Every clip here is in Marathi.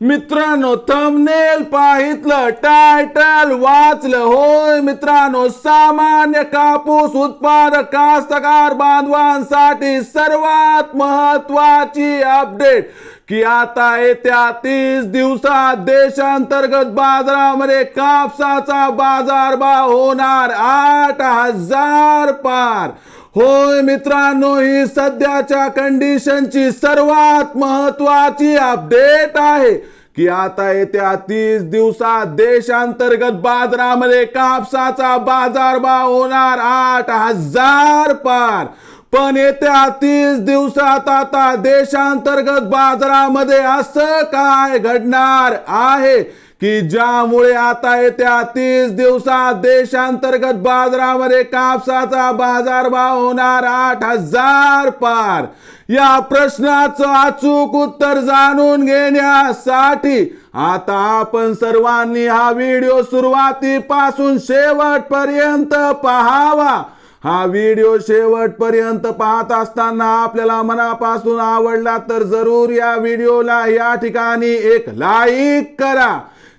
मित्रांनो थंबनेल पाहितलं टायटल वाचलं होय मित्रांनो सामान्य कापूस उत्पादक कास्तकार बांधवांसाठी सर्वात महत्वाची अपडेट की आता येत्या तीस दिवसात देशांतर्गत बाजारामध्ये कापसाचा बाजारभाव होणार आठ हजार पार. होय मित्रांनो ही सध्याच्या कंडिशनची सर्वात महत्वाची अपडेट आहे. की आता येत्या तीस दिवसात देशांतर्गत बाजारामध्ये कापसाचा बाजारभाव होणार आठ हजार पार. पण येत्या तीस दिवसात आता देशांतर्गत बाजारामध्ये असं काय घडणार आहे? की ज्यामुळे आता येत्या तीस दिवसात देशांतर्गत बाजारामध्ये कापसाचा बाजारभाव होणार आठ हजार पार. या प्रश्नाचं अचूक उत्तर जाणून घेण्यासाठी आता आपण सर्वांनी हा व्हिडिओ सुरुवातीपासून शेवटपर्यंत पहावा. हा व्हिडिओ शेवटपर्यंत पाहत असताना आपल्याला मनापासून आवडला तर जरूर या व्हिडिओला या ठिकाणी एक लाईक करा.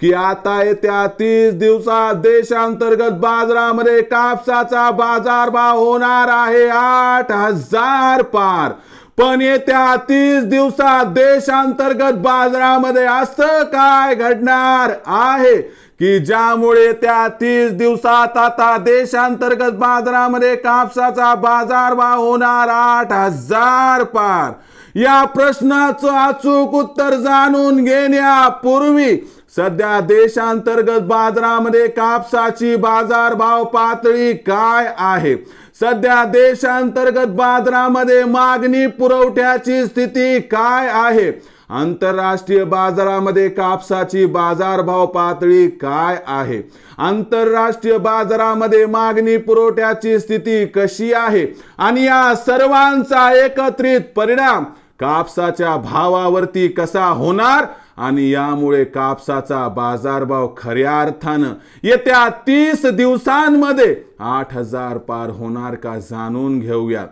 की आता येत्या तीस दिवसात देशांतर्गत बाजारामध्ये कापसाचा बाजारभाव होणार आहे आठ हजार पार. पण येत्या तीस दिवसात देशांतर्गत बाजारामध्ये असं काय घडणार आहे? की ज्यामुळे त्या तीस दिवसात आता देशांतर्गत बाजारामध्ये कापसाचा बाजारभाव होणार आठ हजार पार? या प्रश्नाचं अचूक उत्तर जाणून घेण्यापूर्वी सध्या देशांतर्गत बाजारामध्ये कापसाची बाजारभाव पातळी काय आहे? सध्या देशांतर्गत बाजारामध्ये मागणी पुरवठ्याची स्थिती काय आहे? आंतरराष्ट्रीय बाजारामध्ये कापसाची बाजारभाव पातळी काय आहे? आंतरराष्ट्रीय बाजारामध्ये मागणी पुरवठ्याची स्थिती कशी आहे? आणि या सर्वांचा एकत्रित परिणाम कापसाच्या भावावरती कसा होणार आणि यामुळे कापसाचा बाजारभाव खऱ्या अर्थानं येत्या तीस दिवसांमध्ये आठ हजार पार होणार का जाणून घेऊया.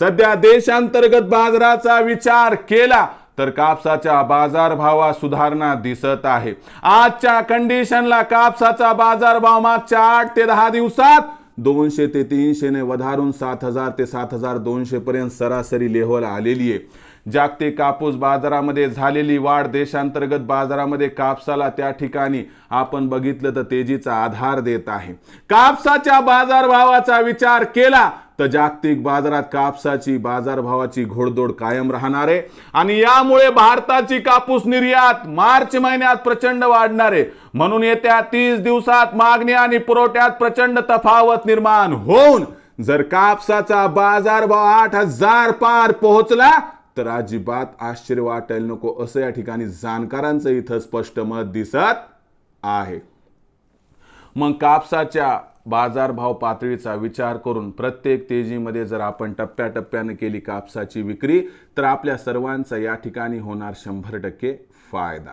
सध्या देशांतर्गत बाजाराचा विचार केला तर कापसाच्या बाजारभावात सुधारणा दिसत आहे. आजच्या कंडिशनला कापसाचा बाजारभाव मागच्या आठ ते दहा दिवसात दोनशे ते तीनशेने वधारून सात हजार ते सात हजार दोनशे पर्यंत सरासरी लेवल आलेली आहे. जागतिक कापूस बाजारामध्ये झालेली वाढ देशांतर्गत बाजारामध्ये कापसाला त्या ठिकाणी आपण बघितलं तर तेजीचा आधार देत आहे. कापसाच्या बाजारभावाचा विचार केला तर जागतिक बाजारात कापसाची बाजारभावाची घोडदोड कायम राहणार आहे. आणि यामुळे भारताची कापूस निर्यात मार्च महिन्यात प्रचंड वाढणार आहे. म्हणून येत्या तीस दिवसात मागणी आणि पुरवठ्यात प्रचंड तफावत निर्माण होऊन जर कापसाचा बाजारभाव आठ हजार पार पोहोचला तर अजिबात आश्चर्य वाटायला नको. असं या ठिकाणी जाणकारांचं इथं स्पष्ट मत दिसत आहे. मग कापसाच्या बाजारभाव पातळीचा विचार करून प्रत्येक तेजीमध्ये जर आपण टप्प्याटप्प्याने केली कापसाची विक्री तर आपल्या सर्वांचा या ठिकाणी होणार शंभर टक्के फायदा.